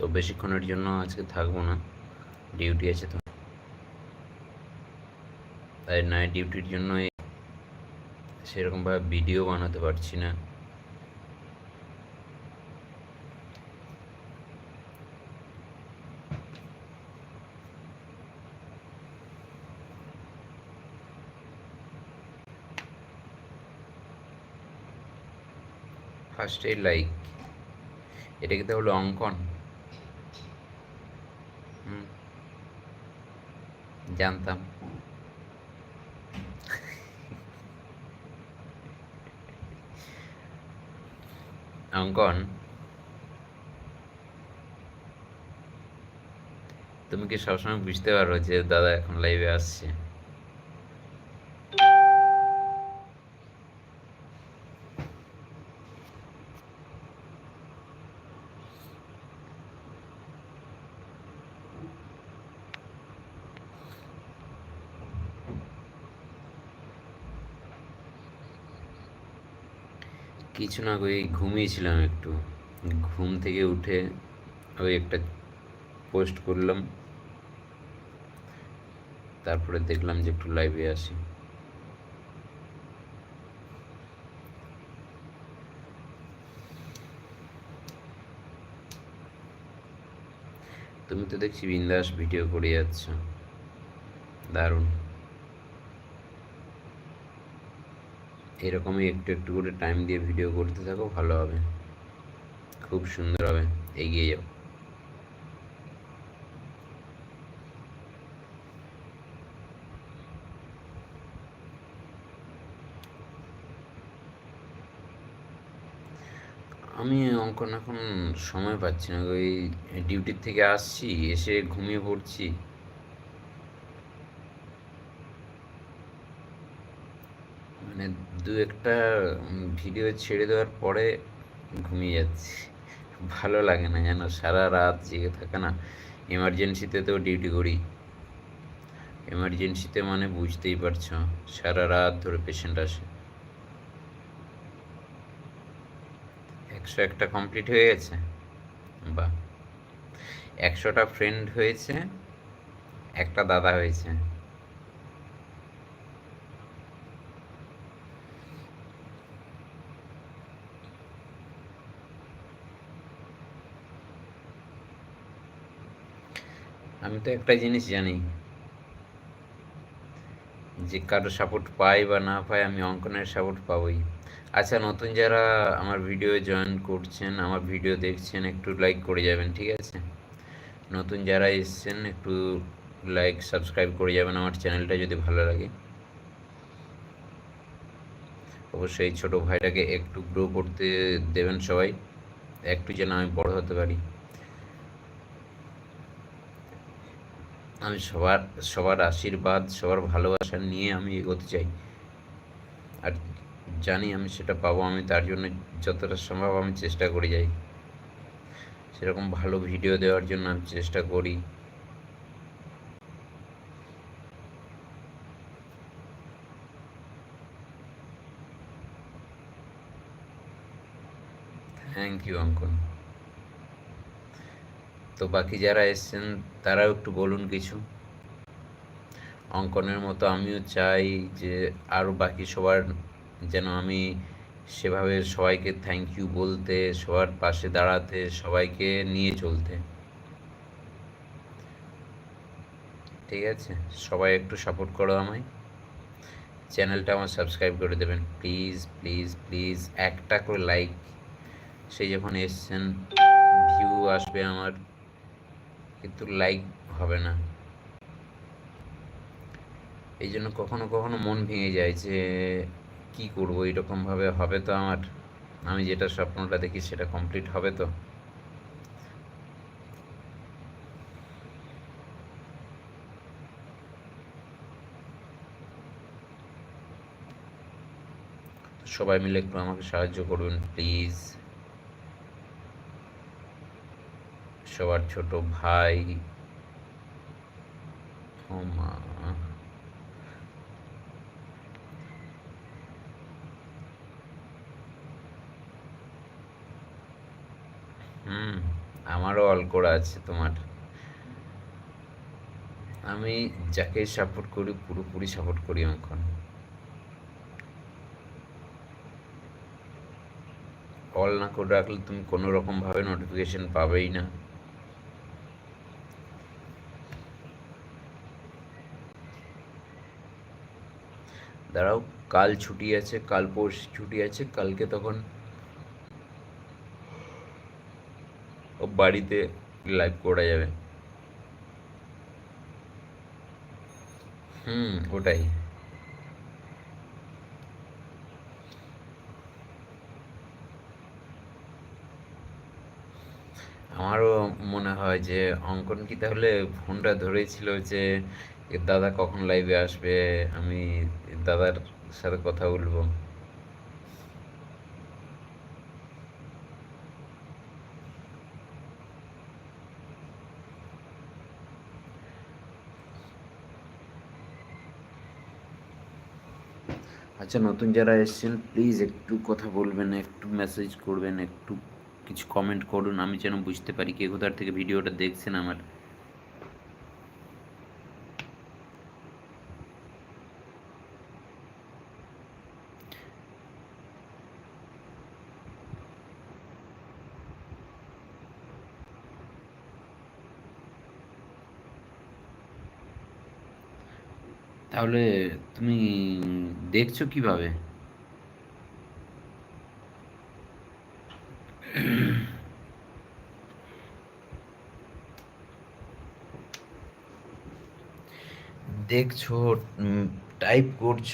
তো বেশিক্ষণের জন্য আজকে থাকব না। ডিউটি আছে তো। তাই নাইট ডিউটির জন্য সেরকমভাবে ভিডিও বানাতে পারছি না। ফার্স্টে লাইক এটা কি তাহলে অঙ্কন হুম জানতাম। অঙ্কন তুমি কি সবসময় বুঝতে পারো যে দাদা এখন লাইভে আসছে? কিছু না ওই ঘুমিয়েছিলাম একটু। ঘুম থেকে উঠে ওই একটা পোস্ট করলাম। তারপরে দেখলাম যে একটু লাইভে আসি তুমি তো দেখছি বিন্দাস ভিডিও করে যাচ্ছ। দারুণ। এরকমই একটু একটু করে টাইম দিয়ে ভিডিও করতে থাকো, ভালো হবে। খুব সুন্দর হবে, এগিয়ে যাও। আমি অঙ্কন এখন সময় পাচ্ছি না, ওই ডিউটির থেকে আসছি, এসে ঘুমিয়ে পড়ছি। মানে দু একটা ভিডিও ছেড়ে দেওয়ার পরে ঘুমিয়ে যাচ্ছি। ভালো লাগে না যেন সারা রাত জেগে থাকে না। এমার্জেন্সিতে তো ডিউটি করি। এমার্জেন্সিতে মানে বুঝতেই পারছ, সারা রাত ধরে পেশেন্ট আসে। একশো একটা কমপ্লিট হয়ে গেছে? বা একশোটা ফ্রেন্ড হয়েছে, একটা দাদা হয়েছে। আমি তো একটা জিনিস জানি। যে কারও সাপোর্ট পাই বা না পাই, আমি অঙ্কনের সাপোর্ট পাবই। আচ্ছা নতুন যারা আমার ভিডিও জয়েন করছেন, আমার ভিডিও দেখছেন, একটু লাইক করে যাবেন, ঠিক আছে? নতুন যারা এসছেন, একটু লাইক সাবস্ক্রাইব করে যাবেন আমার চ্যানেলটা যদি ভালো লাগে। অবশ্যই ছোট ভাইটাকে একটু গ্রো করতে দেবেন সবাই। একটু যেন আমি বড় হতে পারি। আমি সবার সবার আশীর্বাদ, সবার ভালোবাসা নিয়ে আমি এগোতে চাই। আর জানি আমি সেটা পাবো, আমি তার জন্য যতটা সম্ভব আমি চেষ্টা করে যাই। সেরকম ভালো ভিডিও দেওয়ার জন্য আমি চেষ্টা করি। থ্যাংক ইউ অঙ্কন তো বাকি যারা এসছেন, তারাও একটু বলুন কিছু। অঙ্কনের মতো আমিও চাই যে আরও বাকি সবার যেন আমি সেভাবে সবাইকে থ্যাংক ইউ বলতে, সবার পাশে দাঁড়াতে, সবাইকে নিয়ে চলতে। ঠিক আছে? সবাই একটু সাপোর্ট করো আমায়। চ্যানেলটা আমার সাবস্ক্রাইব করে দেবেন। প্লিজ প্লিজ প্লিজ একটা করে লাইক সেই যখন এসছেন ভিউ আসবে আমার। কিন্তু লাইক হবে না। এই জন্য কখনো কখনো মন ভেঙে যায় যে, কি করব? এরকমভাবে হবে তো আমার? আমি যেটা স্বপ্নটা দেখি সেটা কমপ্লিট হবে তো? সবাই মিলে একটু আমাকে সাহায্য করবেন প্লিজ সবার ছোট ভাই। মা। আমারও অল করা আছে তোমার। আমি যাকে সাপোর্ট করি, পুরোপুরি সাপোর্ট করি অঙ্কন অল না করে রাখলে তুমি কোনো রকমভাবে নোটিফিকেশন পাবেই না। দাঁড়াও, কাল ছুটি আছে, কাল পরশু ছুটি আছে, কালকে তখন ও বাড়িতে লাইভ করা যাবে। হুম, ওটাই। আমারও মনে হয় যে অঙ্কন কি তাহলে ফোনটা ধরেছিল যে এর দাদা কখন লাইভে আসবে? আমি দাদার সাথে কথা বলব। আচ্ছা নতুন যারা এসেছেন প্লিজ একটু কথা বলবেন, একটু মেসেজ করবেন, একটু কিছু কমেন্ট করুন। আমি যেন বুঝতে পারি কে কোথার থেকে ভিডিওটা দেখছেন আমার। তাহলে তুমি দেখছ কীভাবে? দেখছ টাইপ করছ।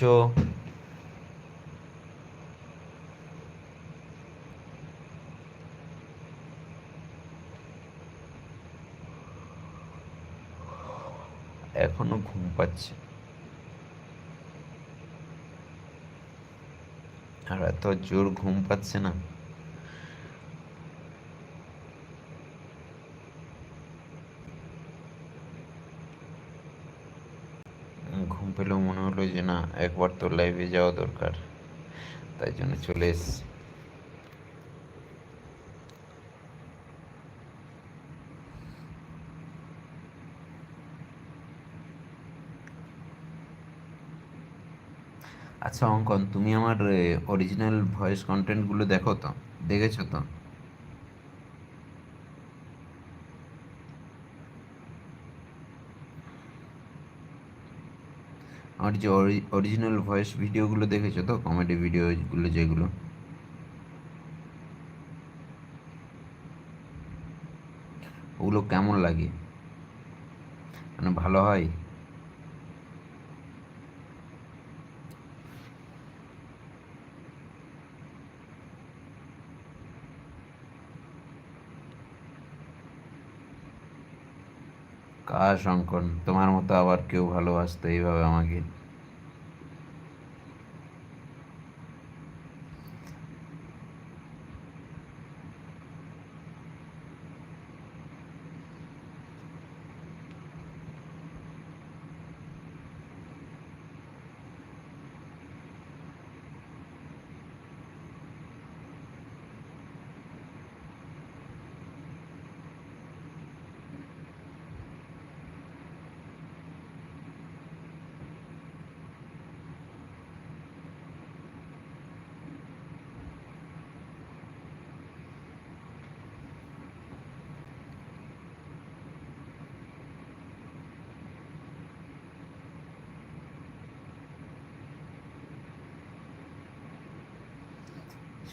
এখনও ঘুম পাচ্ছে। আর এত জোর ঘুম পাচ্ছে না। ঘুম পেলেও মনে হলো যে না, একবার তো লাইভে যাওয়া দরকার। তাই জন্য চলে এসছি। আচ্ছা অঙ্কন তুমি আমার অরিজিনাল ভয়েস কন্টেন্টগুলো দেখো তো, দেখেছ তো? আমার যে অরিজিনাল ভয়েস ভিডিওগুলো দেখেছ তো কমেডি ভিডিওগুলো যেগুলো? ওগুলো কেমন লাগে? মানে ভালো হয়? কাশ শঙ্কন তোমার মতো আবার কেউ ভালোবাসতো এইভাবে আমাকে।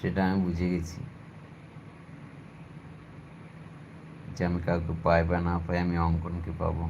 সেটা আমি বুঝে গেছি। যে আমি কাউকে পাই বা না পাই আমি অঙ্কনকে পাবো।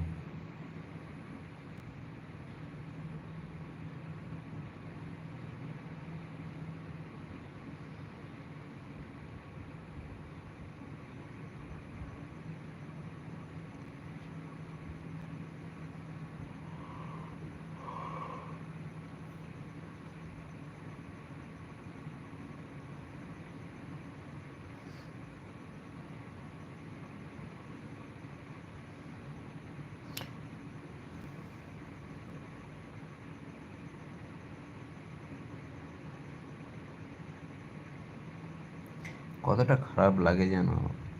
কতটা খারাপ লাগে যেন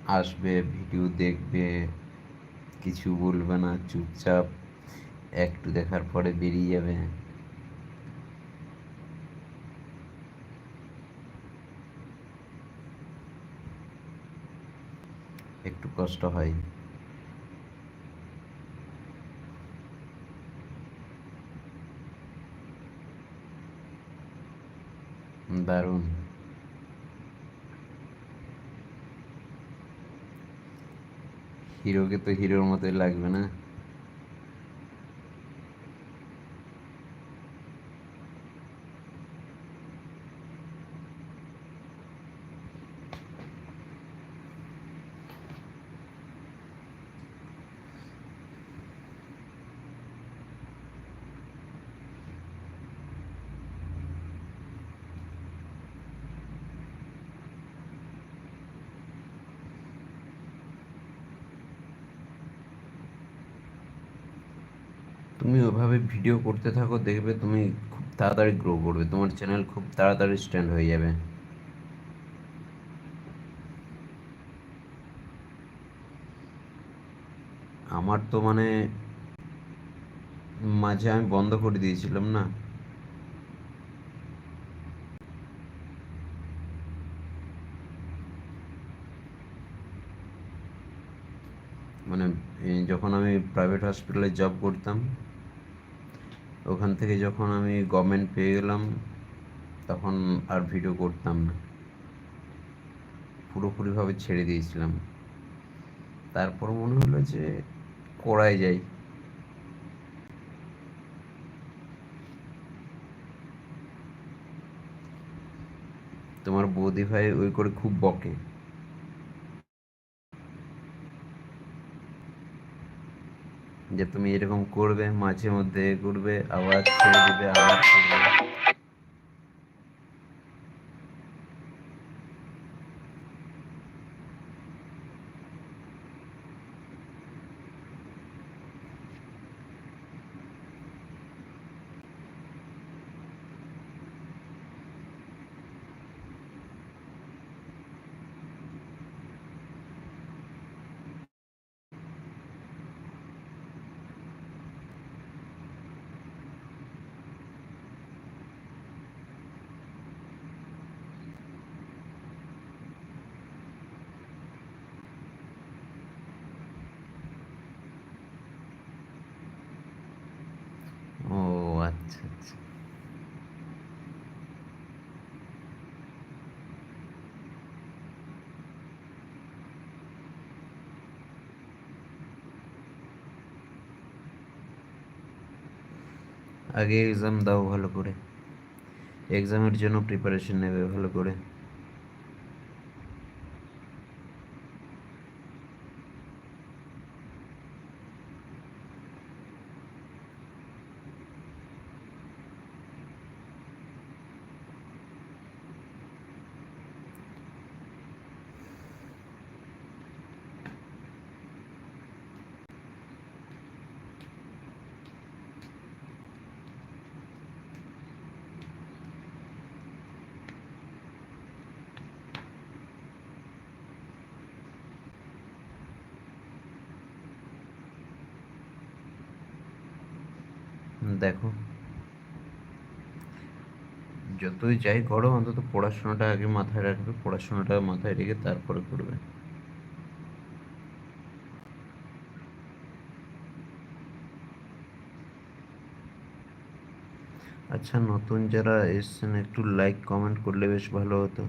আসবে ভিডিও দেখবে, কিছু বলবে না, চুপচাপ, একটু দেখার পরে বেরিয়ে যাবে। একটু কষ্ট হয়। দারুণ। হিরোকে তো হিরোর মতোই লাগবে না? তুমি ওভাবে ভিডিও করতে থাকো, দেখবে তুমি খুব তাড়াতাড়ি গ্রো করবে। তোমার চ্যানেল খুব তাড়াতাড়ি স্ট্যান্ড হয়ে যাবে। আমার তো মানে মাঝে আমি বন্ধ করে দিয়েছিলাম না। মানে যখন আমি প্রাইভেট হসপিটালে জব করতাম ওখান থেকে যখন আমি গভর্নমেন্ট পেয়ে গেলাম, তখন আর ভিডিও করতাম না। পুরোপুরিভাবে ছেড়ে দিয়েছিলাম। তারপর মনে হলো যে করাই যায় তোমার বৌদি ভাই ওই করে খুব বকে। যে তুমি এরকম করবে মাঝে মধ্যে ঘুরবে আবার ছেড়ে দেবে আবার ও আচ্ছা আচ্ছা আগে এক্সাম দাও ভালো করে। এক্সামের জন্য প্রিপারেশন নেবে ভালো করে। দেখো। যতই যাই করো অন্তত পড়াশোনাটা আগে মাথায় রাখবে, পড়াশোনাটা মাথায় রেখে তারপরে করবে। আচ্ছা নতুন যারা এসছেন, একটু লাইক কমেন্ট করলে বেশ ভালো হতো।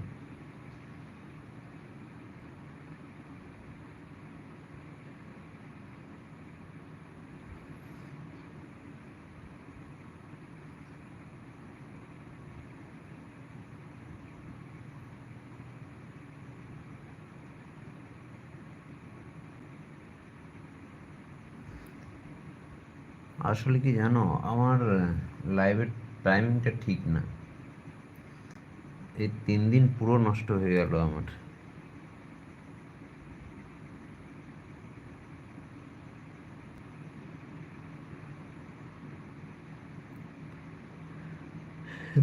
আসলে কি জানো? আমার লাইভের টাইমিংটা ঠিক না। এই তিন দিন পুরো নষ্ট হয়ে গেল আমার।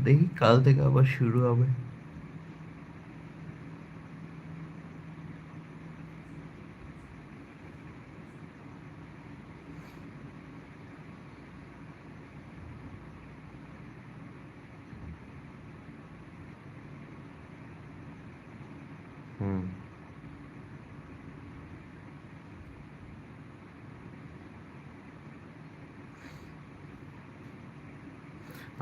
দেখি কাল থেকে আবার শুরু হবে হুম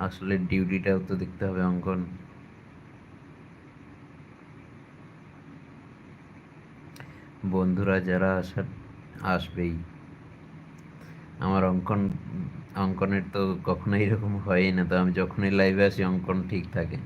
আসলে ডিউটিটাও তো দেখতে হবে অঙ্কন। বন্ধুরা যারা আসার, আসবেই। আমার অঙ্কন, অঙ্কনের তো কখনো এরকম হয়ই না, তো আমি যখনই লাইভে আসি, অঙ্কন ঠিক থাকে।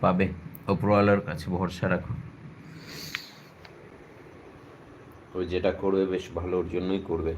পাবে। ওপরওয়ালার কাছে ভরসা রাখো। ও যেটা করবে বেশ ভালোর জন্যই করবে।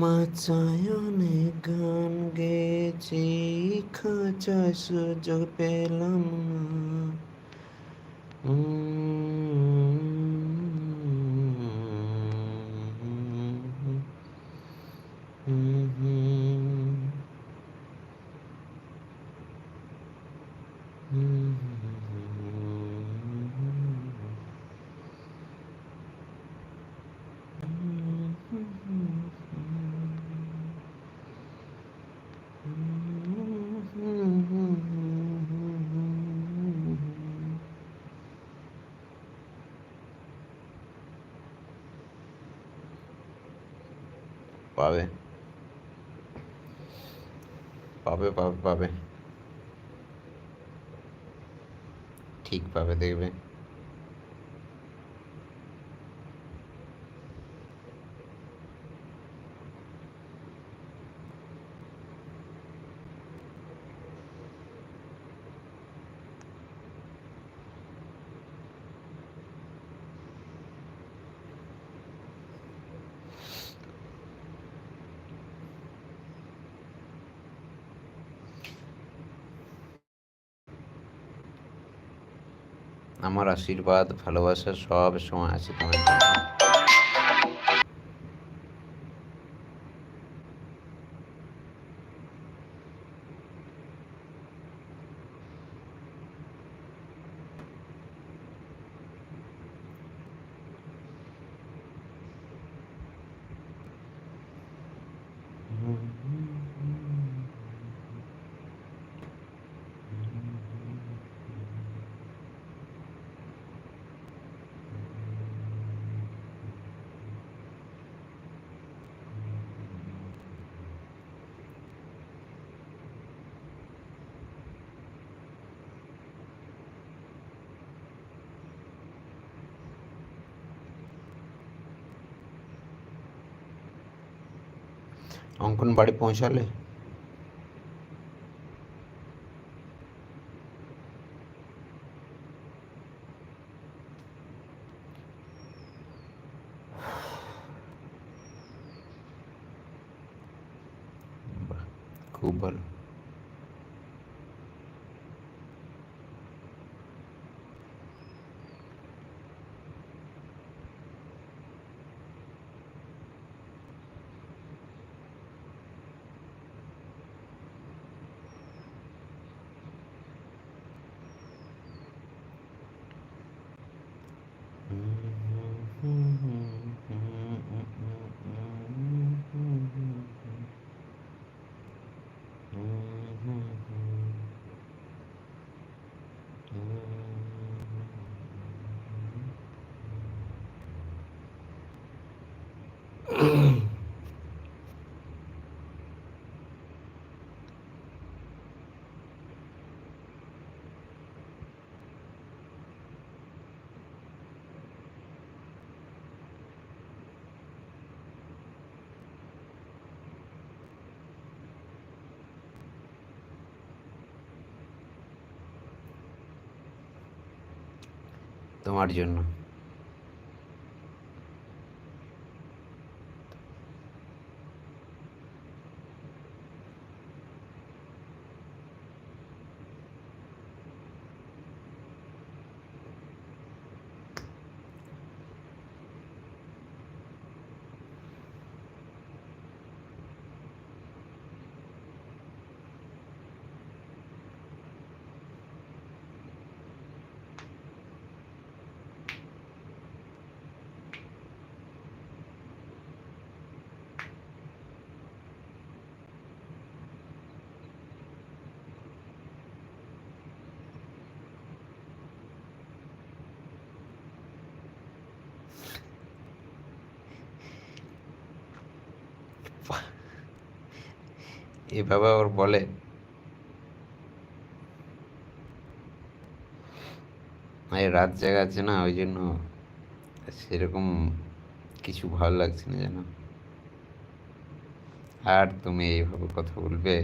মাচায়নে গান গেছি খাঁচায় সুযোগ পেলাম পাবে পাবে পাবে ঠিক পাবে দেখবে আমার আশীর্বাদ ভালোবাসা সব সময় আছে তোমার জন্য অঙ্কন বাড়ি পৌঁছালে খুব ভালো তোমার জন্য। এভাবে ওর বলে। এই রাত জায়গা আছে না, ওই জন্য সেরকম কিছু ভালো লাগছে না যেন। আর তুমি এইভাবে কথা বলবে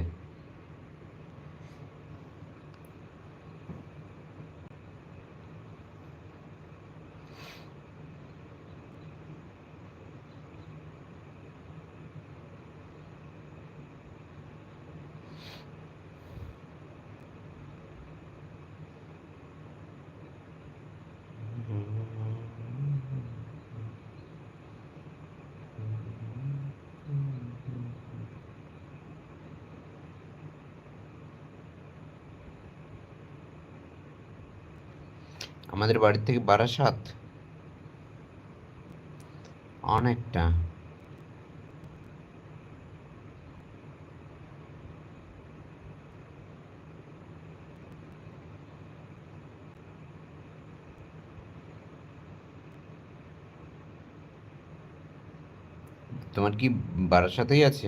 আমাদের বাড়ি থেকে বারাসাত? অনেকটা। তোমার কি বারাসাতেই আছে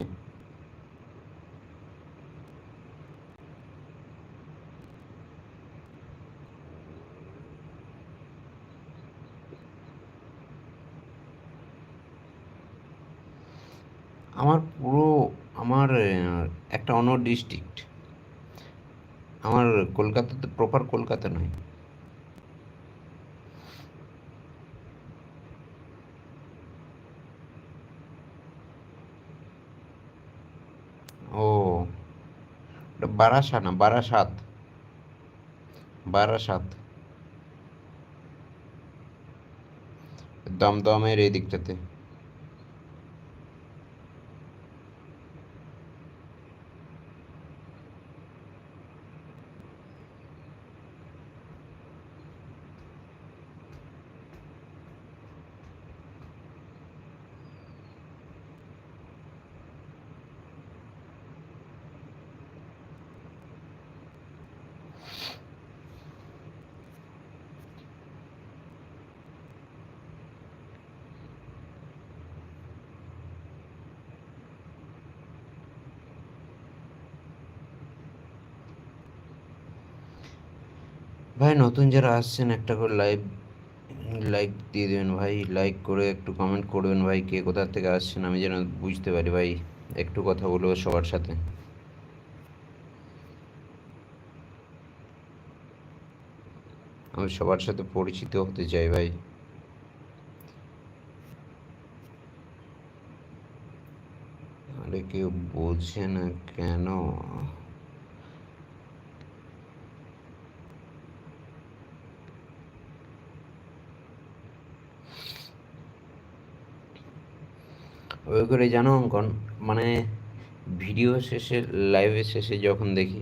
আমার পুরো আমার একটা ডিস্ট্রিক্ট আমার কলকাতাতে প্রপার কলকাতা নয়। ও বারাসা না, বারাসাত। বারাসাত। দমদমের এই দিকটাতে। ভাই, নতুন যারা আসছেন, একটা করে লাইভ লাইক দিয়ে দেবেন ভাই। লাইক করে একটু কমেন্ট করবেন ভাই, কে কোথা থেকে আসছেন আমি যেন বুঝতে পারি ভাই। একটু কথা বলব সবার সাথে। আমি সবার সাথে পরিচিত হতে চাই ভাই। বলে কেউ বোঝে না কেন? ওই করে জানো অঙ্কন মানে ভিডিও শেষে লাইভের শেষে যখন দেখি,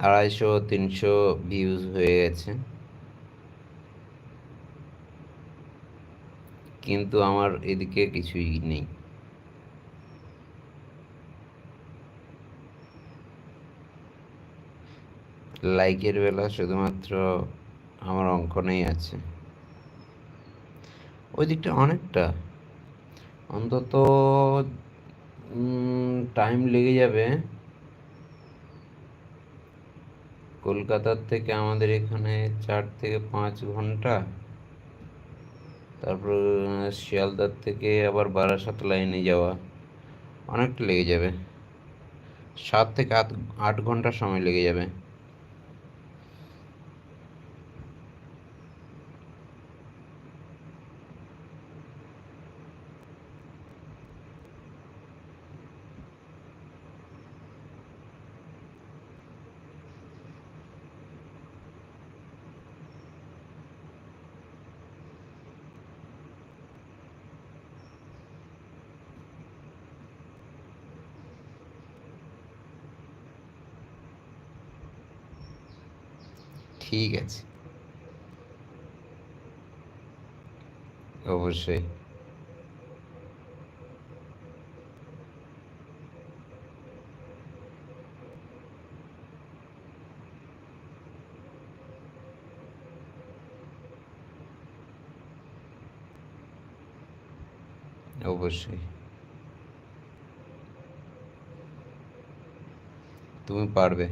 আড়াইশো, তিনশো ভিউজ হয়ে গেছে। কিন্তু আমার এদিকে কিছুই নেই। লাইকের বেলা শুধুমাত্র আমার অঙ্কনেই আছে। ওই দিকটা অনেকটা অন্তত টাইম লেগে যাবে। কলকাতার থেকে আমাদের এখানে চার থেকে পাঁচ ঘণ্টা। তারপর, শিয়ালদার থেকে আবার বারাসাত লাইনে যাওয়া। অনেকটা লেগে যাবে। সাত থেকে আট আট ঘণ্টা সময় লেগে যাবে। ঠিক আছে অবশ্যই। অবশ্যই। তুমি পারবে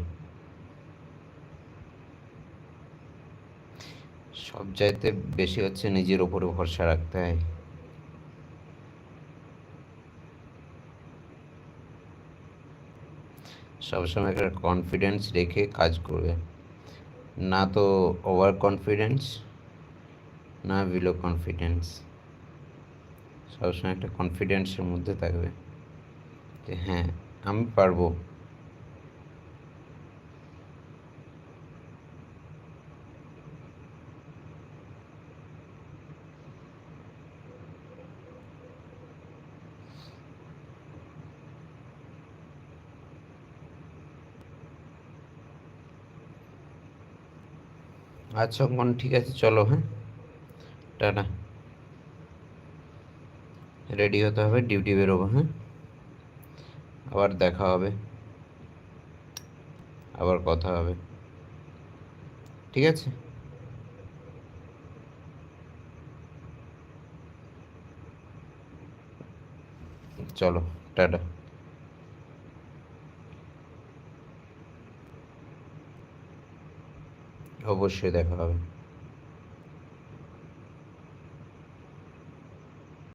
সব চাইতে বেশি হচ্ছে নিজের উপরে ভরসা রাখতে হয়। সবসময় একটা কনফিডেন্স রেখে কাজ করবে। না তো ওভার কনফিডেন্স না বিলো কনফিডেন্স সবসময় একটা কনফিডেন্সের মধ্যে থাকবে যে হ্যাঁ আমি পারব। আচ্ছা মন ঠিক আছে, চলো হ্যাঁ? টাটা। রেডি হতে হবে, ডিউটি বেরোবো হ্যাঁ? আবার দেখা হবে। আবার কথা হবে। ঠিক আছে? চলো, টাটা। অবশ্যই দেখা হবে।